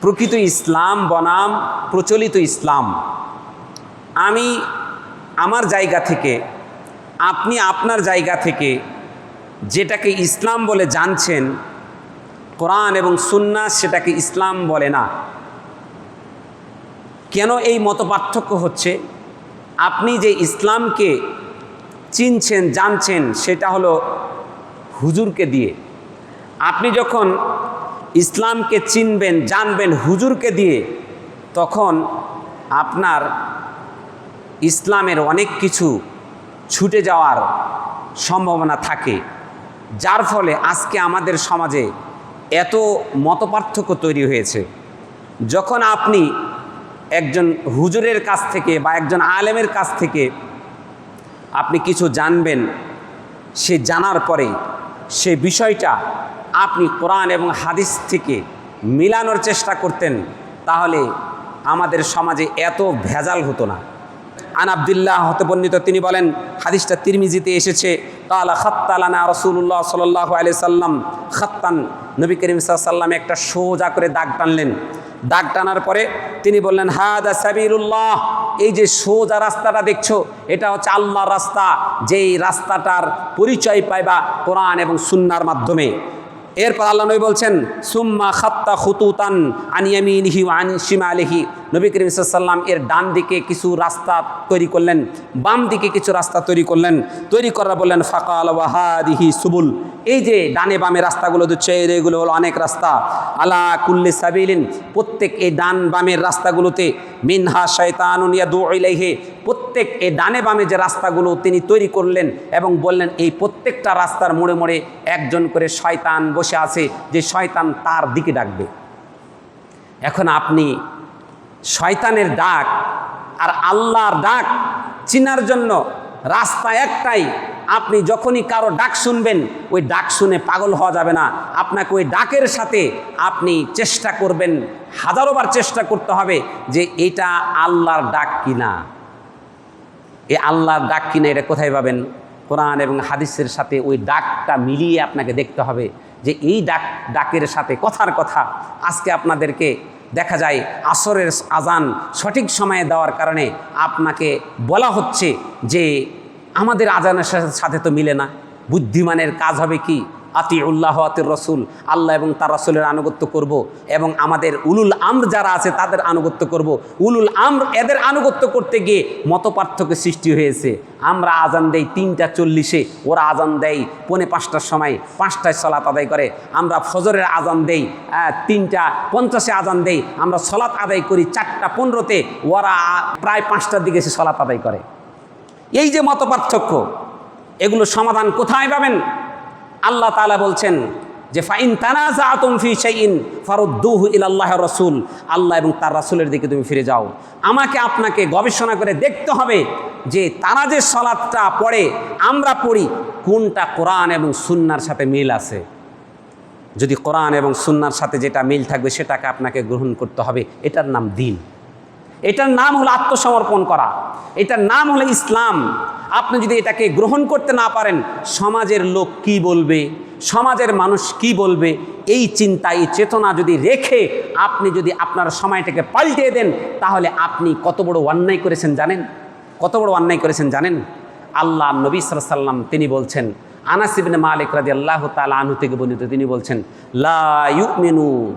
প্রকৃত ইসলাম বনাম, প্রচলিত ইসলাম। আমি আমার জায়গা থেকে, আপনি আপনার জায়গা থেকে যেটাকে ইসলাম বলে জানছেন, কোরআন এবং সুন্না সেটাকে ইসলাম বলে না। কেন এই মত হচ্ছে? আপনি যে ইসলামকে চিনছেন, জানছেন, সেটা হলো হুজুরকে দিয়ে। আপনি যখন ইসলামকে চিনবেন, জানবেন, হুজুরকে দিয়ে, তখন আপনার ইসলামের অনেক কিছু ছুটে যাওয়ার সম্ভাবনা থাকে। যার ফলে আজকে আমাদের সমাজে এত মতপার্থক্য তৈরি হয়েছে। যখন আপনি একজন হুজুরের কাছ থেকে বা একজন আলেমের কাছ থেকে আপনি কিছু জানবেন, সে জানার পরে সে বিষয়টা আপনি কোরআন এবং হাদিস থেকে মিলানোর চেষ্টা করতেন, তাহলে আমাদের সমাজে এত ভেজাল হতো না। আন আবদুল্লাহ হতে বর্ণিত তিনি বলেন, হাদিসটা তিরমিজিতে এসেছে, কালা খাত্তালানা রসুল্লাহ সাল্লাহ আলি সাল্লাম, খাত্তান, নবী করিম সাল্লাম একটা সোজা করে দাগ টানলেন। দাগ টানার পরে তিনি বললেন, হাদা সাবিরুল্লাহ এই যে সোজা রাস্তাটা দেখছ, এটা হচ্ছে আল্লাহর রাস্তা। যেই রাস্তাটার পরিচয় পাইবা কোরআন এবং সুন্নার মাধ্যমে। এরপর আল্লাহ নবী বলছেন, সুম্মা খাত্তা খুতুতান আনিয়ামিনহি আন শিমালিহি। নবী করিম সাল্লাম এর ডান দিকে কিছু রাস্তা তৈরি করলেন, বাম দিকে কিছু রাস্তা তৈরি করলেন। তৈরি করা বললেন, ফাকাল ওয়াহাদিহি সুবুল। এই যে ডানে বামে রাস্তাগুলো দিচ্ছে এগুলো হলো অনেক রাস্তা। আলা কুল্লি সাবিলিন, প্রত্যেক এই ডান বামের রাস্তাগুলোতে, মিনহা শয়তানুন ইয়াদু ইলাইহি, প্রত্যেক এই ডানে বামে যে রাস্তাগুলো তিনি তৈরি করলেন এবং বললেন, এই প্রত্যেকটা রাস্তার মোড়ে মোড়ে একজন করে শয়তান বসে আছে, যে শয়তান তার দিকে ডাকবে। এখন আপনি শয়তানের ডাক আর আল্লাহর ডাক চিনার জন্য রাস্তা একটাই আপনি যখনই কারও ডাক শুনবেন, ওই ডাক শুনে পাগল হওয়া যাবে না। আপনাকে ওই ডাকের সাথে আপনি চেষ্টা করবেন হাজারোবার চেষ্টা করতে হবে যে এটা আল্লাহর ডাক কিনা। এ আল্লাহর ডাক কিনা এটা কোথায় পাবেন? কোরআন এবং হাদিসের সাথে ওই ডাকটা মিলিয়ে আপনাকে দেখতে হবে যে এই ডাক, ডাকের সাথে কথার কথা। আজকে আপনাদেরকে দেখা যায়, আসরের আজান সঠিক সময়ে দেওয়ার কারণে আপনাকে বলা হচ্ছে যে আমাদের আজানের সাথে- তো মিলে না। বুদ্ধিমানের কাজ হবে কি? আতি উল্লাহ আতির রসুল। আল্লাহ এবং তার রসুলের আনুগত্য করব এবং আমাদের উলুল আমর যারা আছে তাদের আনুগত্য করব। উলুল আমর এদের আনুগত্য করতে গিয়ে মত পার্থক্য সৃষ্টি হয়েছে। আমরা আজান দেই তিনটা চল্লিশে, ওরা আজান দেয় পৌনে পাঁচটার সময়, পাঁচটায় সলাত আদায় করে। আমরা ফজরের আজান দেই তিনটা পঞ্চাশে আজান দেই। আমরা সলাত আদায় করি চারটা পনেরোতে, ওরা প্রায় পাঁচটার দিকে এসে সলাত আদায় করে। এই যে মত পার্থক্য এগুলো সমাধান কোথায় পাবেন? আল্লাহ তাআলা বলছেন যে, ফাইন তানাজা আতম ফি শাইইন ফারুদ্দুহু ইলাল্লাহ রাসূল আল্লাহ এবং তার রাসূলের দিকে তুমি ফিরে যাও। আমাকে আপনাকে গবেষণা করে দেখতে হবে যে, তারা যে সলাৎটা পড়ে, আমরা পড়ি, কোনটা কোরআন এবং সুন্নার সাথে মিল আছে? যদি কোরআন এবং সুন্নার সাথে যেটা মিল থাকবে, সেটাকে আপনাকে গ্রহণ করতে হবে। এটার নাম দিন। এটার নাম হলো আত্মসমর্পণ করা। এটার নাম হলো ইসলাম। আপনি যদি এটাকে গ্রহণ করতে না পারেন, সমাজের লোক কি বলবে? সমাজের মানুষ কি বলবে? এই চিন্তা, এই চেতনা যদি রেখে আপনি যদি আপনার সময়টাকে পাল্টিয়ে দেন, তাহলে আপনি কত বড় অন্যায় করেছেন জানেন? কত বড় অন্যায় করেছেন জানেন? আল্লাহ নবী সাল্লাম তিনি বলছেন আনাসিবিন মালিক রাজি আল্লাহ তালা আনু থেকে তিনি বলছেন, লা ইউমিনু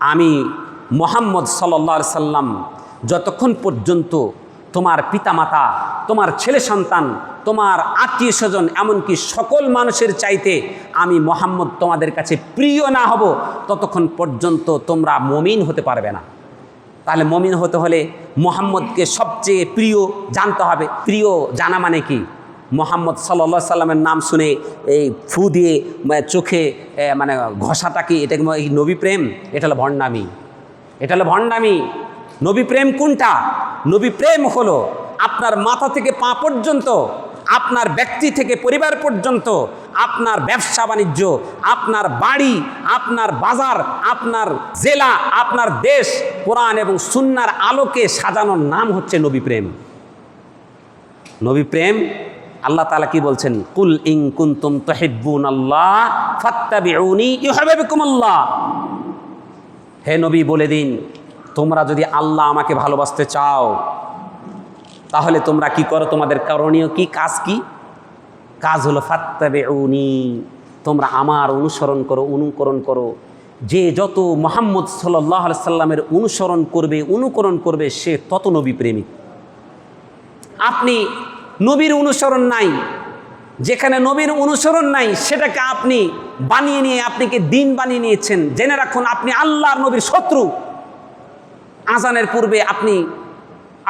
আমি মোহাম্মদ আলাইহি সাল্লাম যতক্ষণ পর্যন্ত তোমার পিতামাতা, তোমার ছেলে সন্তান, তোমার আত্মীয় স্বজন, এমনকি সকল মানুষের চাইতে আমি মোহাম্মদ তোমাদের কাছে প্রিয় না হব, ততক্ষণ পর্যন্ত তোমরা মমিন হতে পারবে না। তাহলে মমিন হতে হলে মোহাম্মদকে সবচেয়ে প্রিয় জানতে হবে। প্রিয় জানা মানে কি? মোহাম্মদ সাল্লা সাল্লামের নাম শুনে এই ফু দিয়ে মানে চোখে মানে ঘষাটা কি? এটা এই নবী প্রেম? এটা হলো ভণ্ডামি। এটা হলো ভণ্ডামি। নবী প্রেম কোনটা? নবী প্রেম হলো আপনার মাথা থেকে পা পর্যন্ত আপনার ব্যক্তি থেকে পরিবার পর্যন্ত আপনার ব্যবসা বাণিজ্য, আপনার বাড়ি, আপনার বাজার, আপনার জেলা, আপনার দেশ, কোরআন এবং সুন্নার আলোকে সাজানোর নাম হচ্ছে নবী প্রেম। নবী প্রেম, আল্লাহ তালা কি বলছেন? কুল ইং কুন্তুম তুহিব্বুন আল্লাহ ফাত্তাবিউনি আল্লাহ হে নবী, বলে দিন, তোমরা যদি আল্লাহ আমাকে ভালোবাসতে চাও তাহলে তোমরা কি করো? তোমাদের করণীয় কি? কাজ কি? কাজ হলো ফাত্তাবে উনি তোমরা আমার অনুসরণ করো, অনুকরণ করো। যে যত মোহাম্মদ সাল্লাহ সাল্লামের অনুসরণ করবে, অনুকরণ করবে, সে তত নবী প্রেমিক। আপনি নবীর অনুসরণ নাই, যেখানে নবীর অনুসরণ নাই, সেটাকে আপনি বানিয়ে নিয়ে আপনিকে দিন বানিয়ে নিয়েছেন? জেনে রাখুন, আপনি আল্লাহর নবীর শত্রু। আজানের পূর্বে আপনি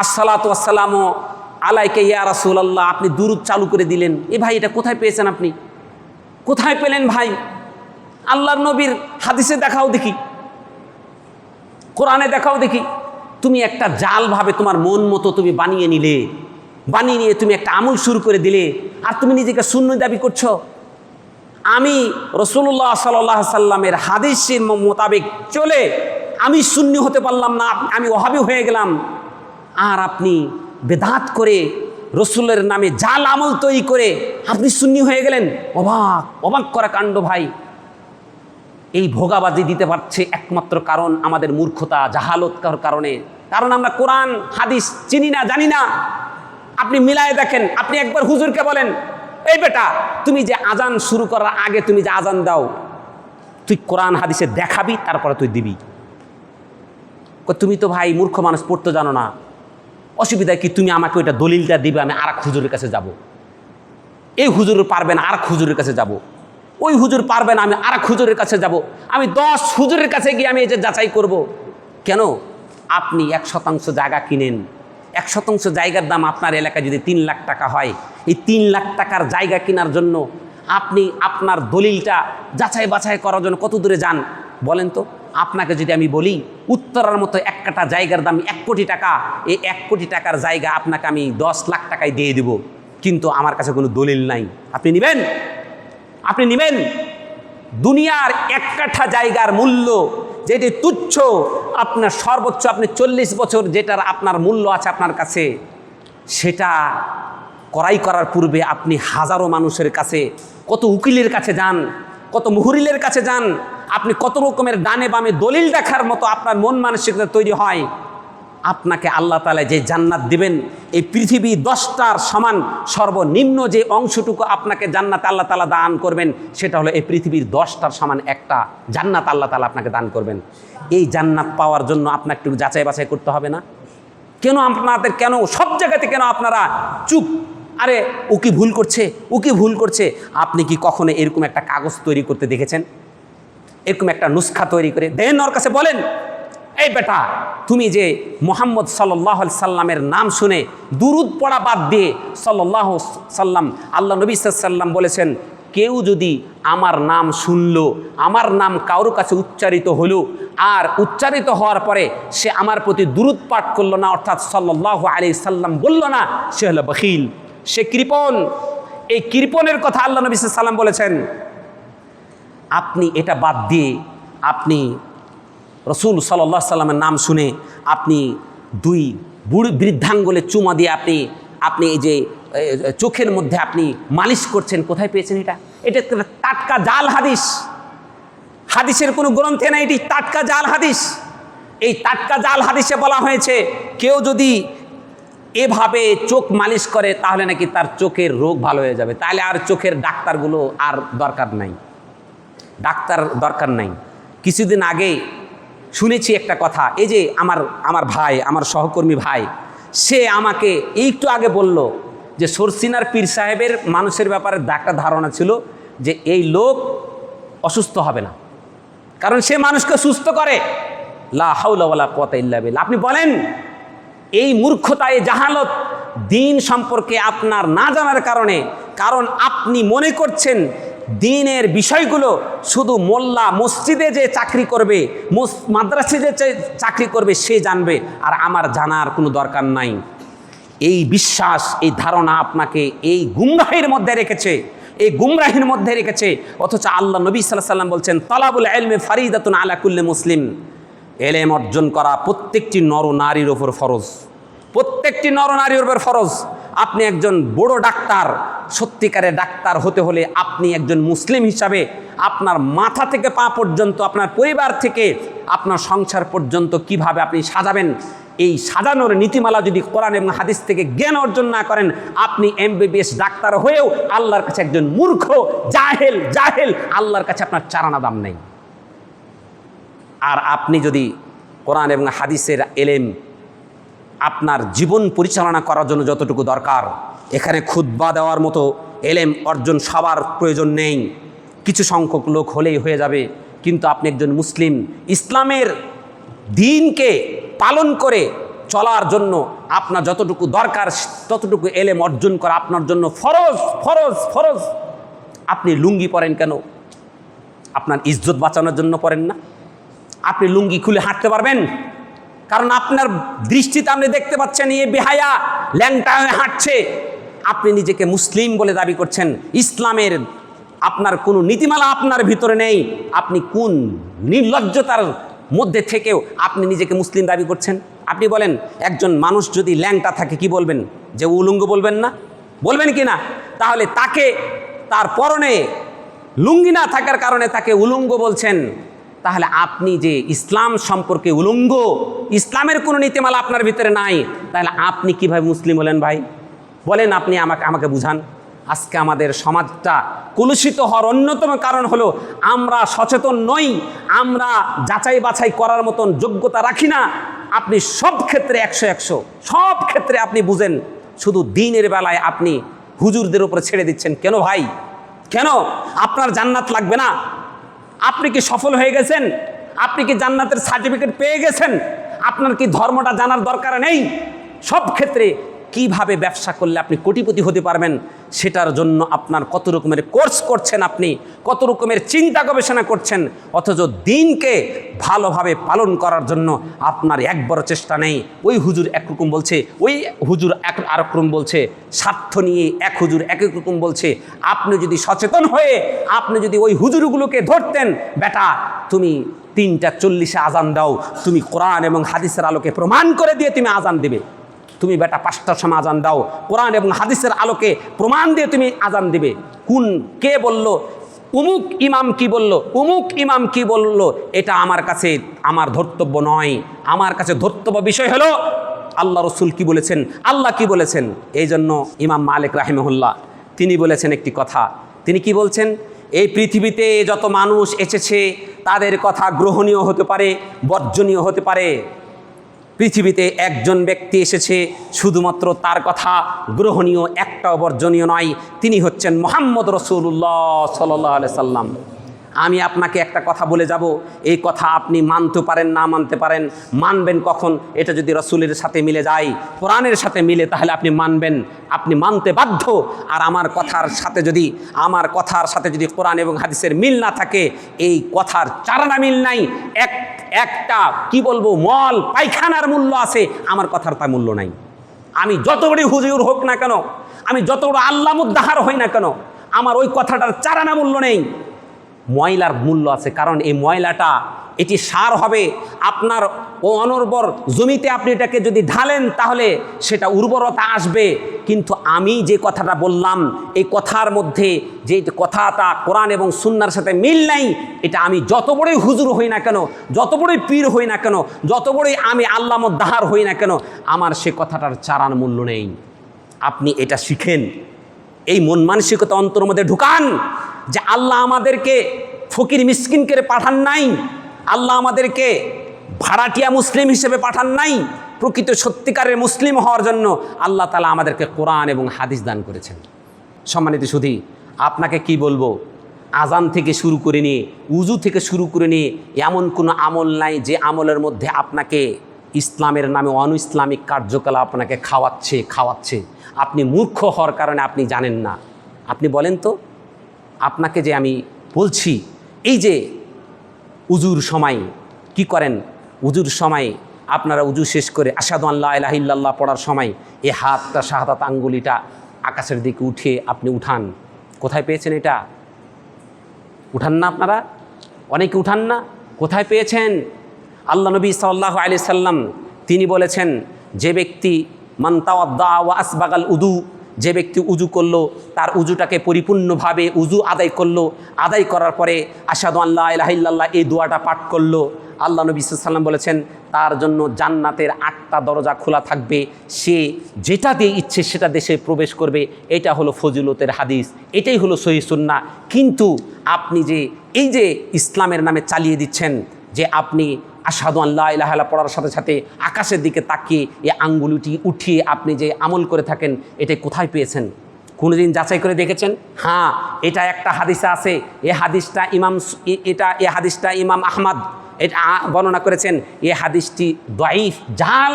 আসসালাতু আলাইকে ইয়া রাসুল আল্লাহ আপনি দুরুদ চালু করে দিলেন। এ ভাই, এটা কোথায় পেয়েছেন আপনি? কোথায় পেলেন ভাই? আল্লাহর নবীর হাদিসে দেখাও দেখি। কোরআনে দেখাও দেখি। তুমি একটা জালভাবে তোমার মন মতো তুমি বানিয়ে নিলে। বানিয়ে নিয়ে তুমি একটা আমল শুরু করে দিলে। আর তুমি নিজেকে শূন্য দাবি করছ। আমি রসুল্লাহ সাল্লাহ সাল্লামের হাদিসের মোতাবেক চলে আমি শূন্য হতে পারলাম না, আমি অহাবি হয়ে গেলাম। আর আপনি বেদাত করে রসুলের নামে জাল আমল তৈরি করে আপনি শূন্য হয়ে গেলেন। অবাক অবাক করা কাণ্ড ভাই। এই ভোগাবাজি দিতে পারছে একমাত্র কারণ আমাদের মূর্খতা জাহালতকার কারণে। কারণ আমরা কোরআন, হাদিস চিনি না, জানি না। আপনি মিলায় দেখেন, আপনি একবার হুজুরকে বলেন, এই বেটা, তুমি যে আজান শুরু করার আগে তুমি যে আজান দাও, তুই কোরআন, হাদিসে দেখাবি, তারপরে তুই দিবি। তুমি তো ভাই মূর্খ মানুষ, পড়তে জানো না। অসুবিধা কি? তুমি আমাকে ওইটা দলিলটা দিবে, আমি আর হুজুরের কাছে যাব। এই হুজুর পারবে না আর হুজুরের কাছে যাব। ওই হুজুর পারবে না আমি আর হুজুরের কাছে যাব। আমি দশ হুজুরের কাছে গিয়ে আমি এই যে যাচাই করব। কেন? আপনি এক শতাংশ জায়গা কিনেন। এক শতাংশ জায়গার দাম আপনার এলাকায় যদি তিন লাখ টাকা হয়, এই তিন লাখ টাকার জায়গা কেনার জন্য আপনি আপনার দলিলটা যাচাই বাছাই করার জন্য কত দূরে যান? বলেন তো। আপনাকে যদি আমি বলি, উত্তরার মতো এক কাটা জায়গার দাম এক কোটি টাকা, এই এক কোটি টাকার জায়গা আপনাকে আমি দশ লাখ টাকায় দিয়ে দেব। কিন্তু আমার কাছে কোনো দলিল নাই। আপনি নেবেন? আপনি নেবেন? দুনিয়ার এক কাঠা জায়গার মূল্য যেটি তুচ্ছ, আপনার সর্বোচ্চ আপনি চল্লিশ বছর যেটার আপনার মূল্য আছে আপনার কাছে, সেটা করাই করার পূর্বে আপনি হাজারো মানুষের কাছে, কত উকিলের কাছে যান, কত মুহুরিলের কাছে যান আপনি কত রকমের ডানে বামে দলিল দেখার মতো আপনার মন মানসিকতা তৈরি হয়? আপনাকে আল্লাহ তালা যে জান্নাত দিবেন, এই পৃথিবী দশটার সমান সর্বনিম্ন যে অংশটুকু আপনাকে জান্নাত আল্লাহ তালা দান করবেন, সেটা হলো এই পৃথিবীর দশটার সমান একটা জান্নাত আল্লাহ তালা আপনাকে দান করবেন। এই জান্নাত পাওয়ার জন্য আপনাকে একটু যাচাই বাছাই করতে হবে না? কেন আপনাদের, কেন সব জায়গাতে কেন আপনারা চুপ? আরে, ও কি ভুল করছে? ও কি ভুল করছে? আপনি কি কখনো এরকম একটা কাগজ তৈরি করতে দেখেছেন? এরকম একটা নুসখা তৈরি করে দেন ওর কাছে বলেন, এই বেটা, তুমি যে মোহাম্মদ সাল্লাহ সাল্লামের নাম শুনে দুরুদ পড়া বাদ দিয়ে সাল্লাহ সাল্লাম, আল্লাহ নবী সাল্লাম বলেছেন, কেউ যদি আমার নাম শুনল, আমার নাম কারোর কাছে উচ্চারিত হলো, আর উচ্চারিত হওয়ার পরে সে আমার প্রতি দুরুদ পাঠ করল না, অর্থাৎ সাল্লাহ আলি সাল্লাম বলল না, সে হলো বখিল, সে কৃপণ। এই কৃপণের কথা আল্লাহ নবী সাল্লাম বলেছেন আপনি এটা বাদ দিয়ে আপনি রসুল সাল্লাহ সাল্লামের নাম শুনে আপনি দুই বুড়ি বৃদ্ধাঙ্গলে চুমা দিয়ে আপনি আপনি এই যে চোখের মধ্যে আপনি মালিশ করছেন, কোথায় পেয়েছেন এটা? এটা টাটকা জাল হাদিস। হাদিসের কোনো গ্রন্থে না এটি টাটকা জাল হাদিস। এই টাটকা জাল হাদিসে বলা হয়েছে, কেউ যদি এভাবে চোখ মালিশ করে, তাহলে নাকি তার চোখের রোগ ভালো হয়ে যাবে। তাহলে আর চোখের ডাক্তারগুলো আর দরকার নাই। ডাক্তার দরকার নাই। কিছুদিন আগে শুনেছি একটা কথা, এই যে আমার আমার ভাই, আমার সহকর্মী ভাই, সে আমাকে একটু আগে বলল যে সরসিনার পীর সাহেবের মানুষের ব্যাপারে একটা ধারণা ছিল যে এই লোক অসুস্থ হবে না। কারণ সে মানুষকে সুস্থ করে। লা হাউলা ওয়ালা ইল্লা আপনি বলেন, এই মূর্খতায় জাহালত দিন সম্পর্কে আপনার না জানার কারণে, কারণ আপনি মনে করছেন দিনের বিষয়গুলো শুধু মোল্লা মসজিদে যে চাকরি করবে মাদ্রাসে যে চাকরি করবে, সে জানবে। আর আমার জানার কোনো দরকার নাই। এই বিশ্বাস, এই ধারণা আপনাকে এই গুমরাহির মধ্যে রেখেছে। এই গুমরাহির মধ্যে রেখেছে। অথচ আল্লাহ নবী সাল্লাহ সাল্লাম বলছেন, তালাবুল এলমে ফারিদাতুন আলা কুল্লে মুসলিম। এলেম অর্জন করা প্রত্যেকটি নর নারীর ওপর ফরজ। প্রত্যেকটি নর নারীর ওপর ফরজ। আপনি একজন বড় ডাক্তার সত্যিকারের ডাক্তার হতে হলে আপনি একজন মুসলিম হিসাবে আপনার মাথা থেকে পা পর্যন্ত, আপনার পরিবার থেকে আপনার সংসার পর্যন্ত কীভাবে আপনি সাজাবেন? এই সাজানোর নীতিমালা যদি কোরআন এবং হাদিস থেকে জ্ঞান অর্জন না করেন, আপনি এমবিবিএস ডাক্তার হয়েও আল্লাহর কাছে একজন মূর্খ, জাহেল জাহেল, আল্লাহর কাছে আপনার চারানা দাম নেই। আর আপনি যদি কোরআন এবং হাদিসের এলেম আপনার জীবন পরিচালনা করার জন্য যতটুকু দরকার। এখানে খুদ্া দেওয়ার মতো এলেম অর্জন সবার প্রয়োজন নেই। কিছু সংখ্যক লোক হলেই হয়ে যাবে। কিন্তু আপনি একজন মুসলিম, ইসলামের দিনকে পালন করে চলার জন্য আপনার যতটুকু দরকার, ততটুকু এলেম অর্জন করা আপনার জন্য ফরজ ফরজ ফরজ। আপনি লুঙ্গি পরেন কেন? আপনার ইজ্জত বাঁচানোর জন্য পরেন না। আপনি লুঙ্গি খুলে হাঁটতে পারবেন? কারণ আপনার দৃষ্টিতে আপনি দেখতে পাচ্ছেন এ বেহায়া ল্যাংটা হাঁটছে। আপনি নিজেকে মুসলিম বলে দাবি করছেন। ইসলামের আপনার কোনো নীতিমালা আপনার ভিতরে নেই। আপনি কোন নির্লজ্জতার মধ্যে থেকেও আপনি নিজেকে মুসলিম দাবি করছেন? আপনি বলেন, একজন মানুষ যদি ল্যাংটা থাকে, কি বলবেন? যে উলুঙ্গ বলবেন না? বলবেন কি না? তাহলে তাকে তার পরনে লুঙ্গি না থাকার কারণে তাকে উলুঙ্গ বলছেন। তাহলে আপনি যে ইসলাম সম্পর্কে উলঙ্গ, ইসলামের কোনো নীতিমালা আপনার ভিতরে নাই, তাহলে আপনি কীভাবে মুসলিম হলেন ভাই? বলেন আপনি আমাকে আমাকে বুঝান। আজকে আমাদের সমাজটা কলুষিত হওয়ার অন্যতম কারণ হলো আমরা সচেতন নই, আমরা যাচাই বাছাই করার মতন যোগ্যতা রাখি না। আপনি সব ক্ষেত্রে একশো একশো, সব ক্ষেত্রে আপনি বুঝেন। শুধু দিনের বেলায় আপনি হুজুরদের উপরে ছেড়ে দিচ্ছেন। কেন ভাই? কেন? আপনার জান্নাত লাগবে না। আপনি কি সফল হয়ে গেছেন? আপনি কি জান্নাতের সার্টিফিকেট পেয়ে গেছেন? আপনার কি ধর্মটা জানার দরকার নেই? সব ক্ষেত্রে কীভাবে ব্যবসা করলে আপনি কোটিপতি হতে পারবেন সেটার জন্য আপনার কত রকমের কোর্স করছেন আপনি, কত রকমের চিন্তা গবেষণা করছেন, অথচ দিনকে ভালোভাবে পালন করার জন্য আপনার একবারও চেষ্টা নেই। ওই হুজুর একরকম বলছে, ওই হুজুর এক আরেকরকম বলছে, স্বার্থ নিয়ে এক হুজুর এক এক রকম বলছে, আপনি যদি সচেতন হয়ে আপনি যদি ওই হুজুরগুলোকে ধরতেন, বেটা তুমি তিনটা চল্লিশে আজান দাও, তুমি কোরআন এবং হাদিসের আলোকে প্রমাণ করে দিয়ে তুমি আজান দেবে। তুমি বেটা পাঁচটার সময় আজান দাও। কোরআন এবং হাদিসের আলোকে প্রমাণ দিয়ে তুমি আজান দিবে। কোন কে বলল? উমুক ইমাম কি বলল? উমুক ইমাম কি বলল? এটা আমার কাছে আমার ধর্তব্য নয়। আমার কাছে ধর্তব্য বিষয় হলো আল্লাহ রসুল কি বলেছেন? আল্লাহ কি বলেছেন? এই জন্য ইমাম মালিক রাহিমহুল্লাহ, তিনি বলেছেন একটি কথা। তিনি কি বলছেন? এই পৃথিবীতে যত মানুষ এসেছে, তাদের কথা গ্রহণীয় হতে পারে, বর্জনীয় হতে পারে। পৃথিবীতে একজন ব্যক্তি এসেছে, শুধুমাত্র তার কথা গ্রহণীয় একটা বর্জনীয় নয়, তিনি হচ্ছেন মোহাম্মদ রসুল্লাহ সাল্লাহ সাল্লাম। আমি আপনাকে একটা কথা বলে যাব। এই কথা আপনি মানতে পারেন, না মানতে পারেন, মানবেন কখন? এটা যদি রসুলের সাথে মিলে যায়, কোরআনের সাথে মিলে, তাহলে আপনি মানবেন, আপনি মানতে বাধ্য। আর আমার কথার সাথে যদি, আমার কথার সাথে যদি কোরআন এবং হাদিসের মিল না থাকে, এই কথার চারানা মিল নাই। এক, একটা, কি বলব, মল, পায়খানার মূল্য আছে, আমার কথার তা মূল্য নাই। আমি যত বড় হুজুর হোক না কেন, আমি যত বড় আল্লাহ মুদ্দাহার হই না কেন, আমার ওই কথাটার চারানা মূল্য নেই। ময়লার মূল্য আছে। কারণ এই ময়লাটা, এটি সার হবে। আপনার ও অনর্বর জমিতে আপনি এটাকে যদি ঢালেন, তাহলে সেটা উর্বরতা আসবে। কিন্তু আমি যে কথাটা বললাম, এই কথার মধ্যে যে কথাটা কোরআন এবং সুন্নার সাথে মিল নাই, এটা আমি যত বড়ই হুজুর হই না কেন, যত বড়ই পীর হই না কেন, যত বড়ই আমি আল্লাহ দাহার হই না কেন, আমার সে কথাটার চারান মূল্য নেই। আপনি এটা শিখেন। এই মন মানসিকতা অন্তর মধ্যে ঢুকান। যে আল্লাহ আমাদেরকে ফকির মিসকিন করে পাঠান নাই, আল্লাহ আমাদেরকে ভাড়াটিয়া মুসলিম হিসেবে পাঠান নাই, প্রকৃত সত্যিকারের মুসলিম হওয়ার জন্য আল্লাহ তালা আমাদেরকে কোরআন এবং হাদিস দান করেছেন। সম্মানিত সুধী, আপনাকে কি বলব? আজান থেকে শুরু করে নিয়ে উজু থেকে শুরু করে নিয়ে, এমন কোনো আমল নাই যে আমলের মধ্যে আপনাকে ইসলামের নামে অন ইসলামিক কার্যকলাপ আপনাকে খাওয়াচ্ছে খাওয়াচ্ছে। আপনি মূর্খ হওয়ার কারণে আপনি জানেন না। আপনি বলেন তো? আপনাকে যে আমি বলছি, এই যে উজুর সময় কি করেন? উজুর সময় আপনারা উজু শেষ করে আসাদু আল্লাহ ইলাহিল্লাহ পড়ার সময় এ হাতটা, শাহাদাত আঙ্গুলিটা আকাশের দিকে উঠিয়ে আপনি উঠান। কোথায় পেয়েছেন এটা? উঠান না আপনারা? অনেকে উঠান না। কোথায় পেয়েছেন? আল্লাহ নবী সাল্লাহ আলি সাল্লাম তিনি বলেছেন, যে ব্যক্তি মান্তাওয়াদ্দা ওয়া আসবাগাল উদু যে ব্যক্তি উজু করল, তার উজুটাকে পরিপূর্ণভাবে উজু আদায় করল। আদায় করার পরে আসাদু আল্লাহ ইলাহিল্লাহ এই দোয়াটা পাঠ করল। আল্লাহ নবী সাল্লাম বলেছেন, তার জন্য জান্নাতের আটটা দরজা খোলা থাকবে। সে যেটা দিয়ে ইচ্ছে সেটা দেশে প্রবেশ করবে। এটা হলো ফজিলতের হাদিস, এটাই হলো সহি সুন্না কিন্তু আপনি যে, এই যে ইসলামের নামে চালিয়ে দিচ্ছেন যে আপনি আসাদু আল্লাহ ইলাহাল্লাহ পড়ার সাথে সাথে আকাশের দিকে তাকিয়ে এই আঙ্গুলিটি উঠিয়ে আপনি যে আমল করে থাকেন এটা কোথায় পেয়েছেন? কোনোদিন যাচাই করে দেখেছেন? হ্যাঁ এটা একটা হাদিসে আছে। এ হাদিসটা ইমাম এটা এ হাদিসটা ইমাম আহমদ। এটা বর্ণনা করেছেন, এ হাদিসটি দয়ীফ জাল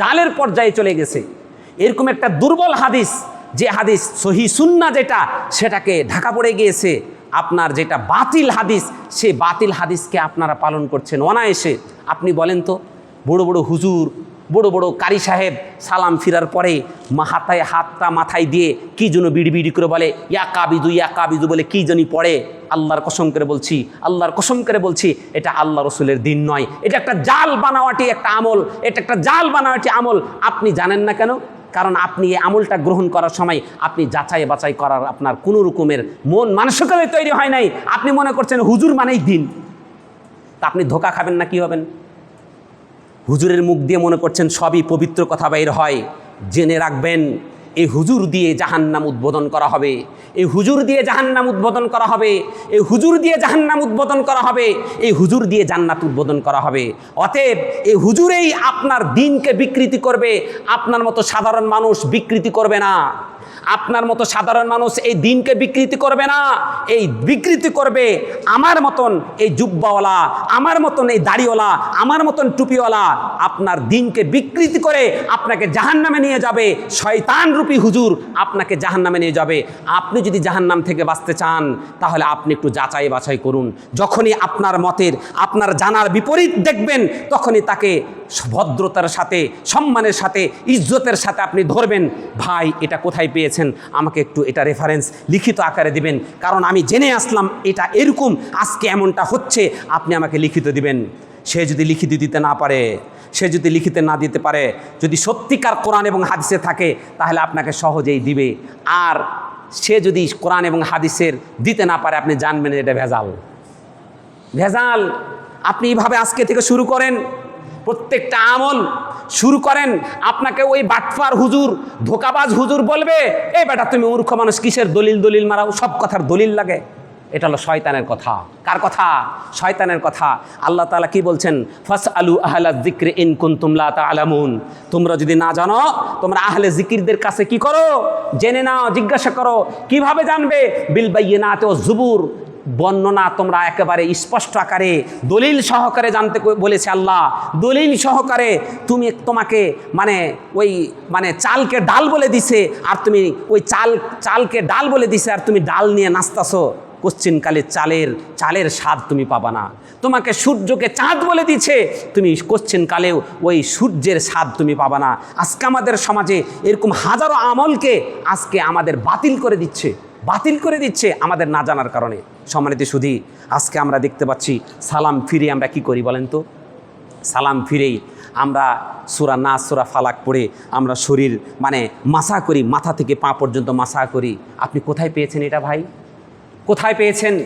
জালের পর্যায়ে চলে গেছে। এরকম একটা দুর্বল হাদিস, যে হাদিস সহি সুন্না যেটা, সেটাকে ঢাকা পড়ে গিয়েছে। আপনার যেটা বাতিল হাদিস সে বাতিল হাদিসকে আপনারা পালন করছেন। অনায়াসে আপনি বলেন তো, বড় বড় হুজুর, বড় বড় কারি সাহেব সালাম ফিরার পরে হাতায় হাতটা মাথায় দিয়ে কী জন্য বিড়ি বিড়ি করে বলে, ইয়া কাবিদু ইয়া কাবিদু বলে কী জনই পড়ে। আল্লাহর কসম করে বলছি, আল্লাহর কসম করে বলছি, এটা আল্লাহ রসুলের দিন নয়। এটা একটা জাল বানাওয়াটি একটা আমল, এটা একটা জাল বানাওয়াটি আমল। আপনি জানেন না কেন? কারণ আপনি এই আমলটা গ্রহণ করার সময় আপনি যাচাই বাছাই করার আপনার কোনো রকমের মন মানসিকভাবে তৈরি হয় নাই। আপনি মনে করছেন হুজুর মানেই দিন। তা আপনি ধোকা খাবেন না কি হবেন? হুজুরের মুখ দিয়ে মনে করছেন সবই পবিত্র কথা বাইর হয়। জেনে রাখবেন এই হুজুর দিয়ে জাহান্নাম উদ্বোধন করা হবে। এই হুজুর দিয়ে জাহান্নাম উদ্বোধন করা হবে। এই হুজুর দিয়ে জাহান্নাম উদ্বোধন করা হবে। এই হুজুর দিয়ে জান্নাত উদ্বোধন করা হবে। অতএব এই হুজুরেই আপনার দিনকে বিকৃতি করবে। আপনার মতো সাধারণ মানুষ বিকৃতি করবে না। আপনার মতো সাধারণ মানুষ এই দিনকে বিকৃতি করবে না। এই বিকৃতি করবে আমার মতন এই জুব্বাওয়ালা, আমার মতন এই দাড়িওয়ালা, আমার মতন টুপিওয়ালা। আপনার দিনকে বিকৃতি করে আপনাকে জাহান্নামে নিয়ে যাবে। শয়তান রূপী হুজুর আপনাকে জাহান্নামে নিয়ে যাবে। আপনি যদি জাহান্নাম থেকে বাঁচতে চান, তাহলে আপনি একটু যাচাই বাছাই করুন। যখনই আপনার মতের, আপনার জানার বিপরীত দেখবেন, তখনই তাকে ভদ্রতার সাথে, সম্মানের সাথে, ইজ্জতের সাথে আপনি ধরবেন। ভাই, এটা কোথায় পেয়েছেন? আমাকে একটু এটা রেফারেন্স লিখিত আকারে দিবেন। কারণ আমি জেনে আসলাম, এটা এরকম, আজকে এমনটা হচ্ছে, আপনি আমাকে লিখিত দিবেন। সে যদি লিখিত দিতে না পারে, সে যদি লিখিতে না দিতে পারে, যদি সত্যিকার কোরআন এবং হাদিসে থাকে, তাহলে আপনাকে সহজেই দিবে। আর সে যদি কোরআন এবং হাদিসের দিতে না পারে, আপনি জানবেন এটা ভেজাল। ভেজাল। আপনি এইভাবে আজকে থেকে শুরু করেন, প্রত্যেকটা আমল শুরু করেন, আপনাকে ওই বাটফার হুজুর, ধোকাবাজ হুজুর বলবে এই বেটা, তুমি মূর্খ মানুষ, কিসের দলিল দলিল মারাও? সব কথার দলিল লাগে। এটা হলো শয়তানের কথা। কার কথা? শয়তানের কথা। আল্লাহ তাআলা কি বলছেন? ফাস আলু আহলা জিক্রে ইন কুনতুমলা আলামুন তোমরা যদি না জানো, তোমরা আহলে জিকিরদের কাছে কি করো? জেনে নাও, জিজ্ঞাসা করো। কীভাবে জানবে? বিল বাইয়ে না তো জুবুর। বর্ণনা তোমরা একেবারে স্পষ্ট আকারে, দলিল সহকারে জানতে বলেছে আল্লাহ। দলিল সহকারে তুমি তোমাকে মানে ওই মানে চালকে ডাল বলে দিছে, আর তুমি ওই চাল চালকে ডাল বলে দিছে, আর তুমি ডাল নিয়ে নাচতাছো। কোশ্চিনকালে চালের চালের স্বাদ তুমি পাবা না। তোমাকে সূর্যকে চাঁদ বলে দিচ্ছে তুমি কোশ্চিনকালেও ওই সূর্যের স্বাদ তুমি পাবা না। আজকে আমাদের সমাজে এরকম হাজারো আমলকে আজকে আমাদের বাতিল করে দিচ্ছে, বাতিল করে দিচ্ছে আমাদের না জানার কারণে। সম্মানিত সুধী, আজকে আমরা দেখতে পাচ্ছি সালাম ফিরে আমরা কি করি বলেন তো? সালাম ফিরেই আমরা সুরা না সুরা ফালাক পড়ে আমরা শরীর মানে মাসা করি, মাথা থেকে পা পর্যন্ত মাসা করি। আপনি কোথায় পেয়েছেন এটা ভাই? কোথায় পেয়েছেন?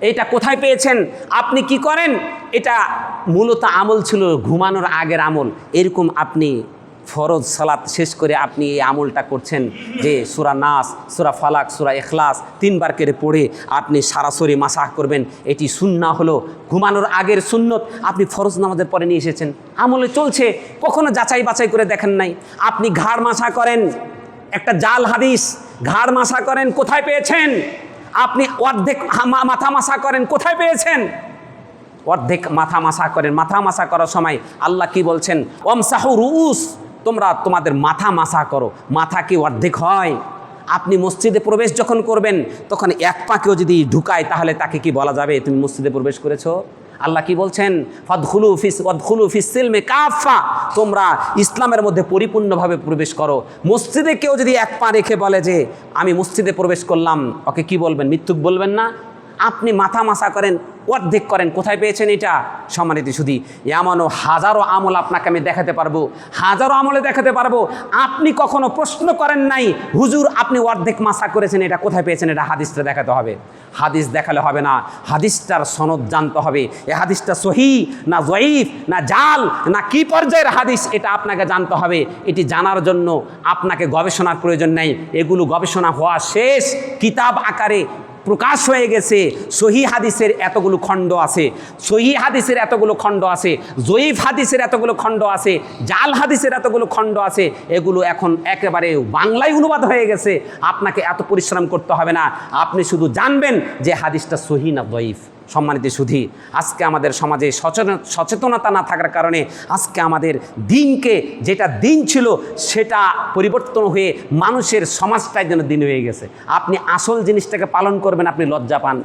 এটা কোথায় পেয়েছেন? আপনি কি করেন? এটা মূলত আমল ছিল ঘুমানোর আগের আমল। এরকম আপনি ফরজ সালাত শেষ করে আপনি এই আমলটা করছেন যে সুরা নাস, সুরা ফালাক, সুরা এখলাস তিনবার করে পড়ে আপনি সারাসরি মাসাহ করবেন। এটি সুন্না হলো ঘুমানোর আগের সুন্নত। আপনি ফরজ নামাজের পরে নিয়ে এসেছেন। আমলে চলছে। কখনো যাচাই বাছাই করে দেখেন নাই। আপনি ঘাড় মাসা করেন। একটা জাল হাদিস। ঘাড় মাসা করেন। কোথায় পেয়েছেন? আপনি অর্ধেক মাথা মাসা করেন, কোথায় পেয়েছেন? অর্ধেক মাথা মাসা করেন। মাথা মাসা করার সময় আল্লাহ কি বলছেন? ওম রুস তোমরা তোমাদের মাথা মাসা করো। মাথা কি অর্ধেক হয়? আপনি মসজিদে প্রবেশ যখন করবেন, তখন এক পাকেও যদি ঢুকায়, তাহলে তাকে কি বলা যাবে? তুমি মসজিদে প্রবেশ করেছ? আল্লাহ কি বলছেন? ফদখুলু ফিস ফদখুলু ফিসিলমে কাফা তোমরা ইসলামের মধ্যে পরিপূর্ণভাবে প্রবেশ করো। মসজিদে কেউ যদি এক পা রেখে বলে যে, আমি মসজিদে প্রবেশ করলাম। ওকে কি বলবেন? মৃত্যুক বলবেন না? আপনি মাথা মাসা করেন, অর্ধেক করেন, কোথায় পেয়েছেন এটা? সম্মানিত শুধু এমনও হাজারো আমল আপনাকে আমি দেখাতে পারব, হাজারো আমলে দেখাতে পারব। আপনি কখনো প্রশ্ন করেন নাই, হুজুর আপনি অর্ধেক মাসা করেছেন, এটা কোথায় পেয়েছেন? এটা হাদিসটা দেখাতে হবে। হাদিস দেখালে হবে না, হাদিসটার সনদ জানতে হবে। এ হাদিসটা সহি না জয়ীফ, না জাল, না কি পর্যায়ের হাদিস, এটা আপনাকে জানতে হবে। এটি জানার জন্য আপনাকে গবেষণার প্রয়োজন নেই। এগুলো গবেষণা হওয়া শেষ। কিতাব আকারে প্রকাশ হয়ে গেছে, সহি হাদিসের এতগুলো খণ্ড আছে। সহি হাদিসের এতগুলো খণ্ড আছে, জয়ীফ হাদিসের এতগুলো খণ্ড আছে, জাল হাদিসের এতগুলো খণ্ড আছে, এগুলো এখন একেবারে বাংলায় অনুবাদ হয়ে গেছে। আপনাকে এত পরিশ্রম করতে হবে না। আপনি শুধু জানবেন যে হাদিসটা সহি না জয়ীফ। সম্মানিত সুধি, আজকে আমাদের সমাজে সচেতন, সচেতনতা না থাকার কারণে আজকে আমাদের দিনকে যেটা দিন ছিল সেটা পরিবর্তন হয়ে মানুষের সমাজটাই যেন দিন হয়ে গেছে। আপনি আসল জিনিসটাকে পালন করবেন, আপনি লজ্জা পান।